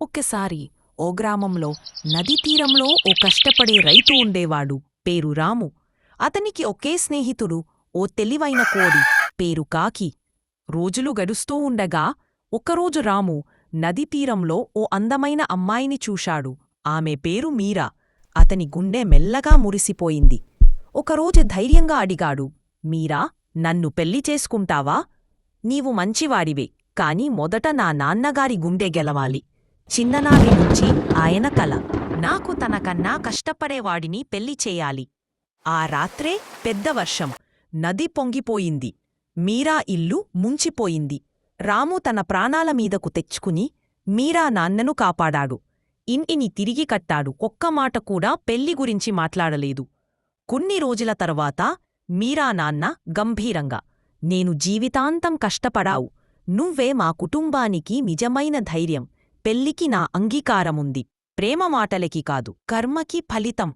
ఒక్కసారి ఓ గ్రామంలో నదీతీరంలో ఓ కష్టపడే రైతు ఉండేవాడు పేరు రాము. అతనికి ఒకే స్నేహితుడు ఓ తెలివైన కోడి పేరు కాకి. రోజులు గడుస్తూ ఉండగా ఒకరోజు రాము నదీతీరంలో ఓ అందమైన అమ్మాయిని చూశాడు. ఆమె పేరు మీరా. అతని గుండె మెల్లగా మురిసిపోయింది. ఒకరోజు ధైర్యంగా అడిగాడు మీరా నన్ను పెళ్ళి చేసుకుంటావా? నీవు మంచివాడివే కాని మొదట నా నాన్నగారి గుండె గెలవాలి. చిందనాది నుంచి ఆయన కల. నాకు తనకన్నా కష్టపడేవాడిని పెళ్ళి చేయాలి. ఆ రాత్రే పెద్ద వర్షం. నది పొంగిపోయింది. మీరా ఇల్లు ముంచిపోయింది. రాము తన ప్రాణాల మీదకు తెచ్చుకుని మీరా నాన్నను కాపాడాడు. ఇంటిని తిరిగి కట్టాడు. ఒక్క మాట కూడా పెళ్ళి గురించి మాట్లాడలేదు. కొన్ని రోజుల తర్వాత మీరా నాన్న గంభీరంగా నేను జీవితాంతం కష్టపడావు. నువ్వే మా కుటుంబానికి నిజమైన ధైర్యం. పెళ్ళికి నా అంగీకారముంది. ప్రేమ మాటలకి కాదు కర్మకి ఫలితం.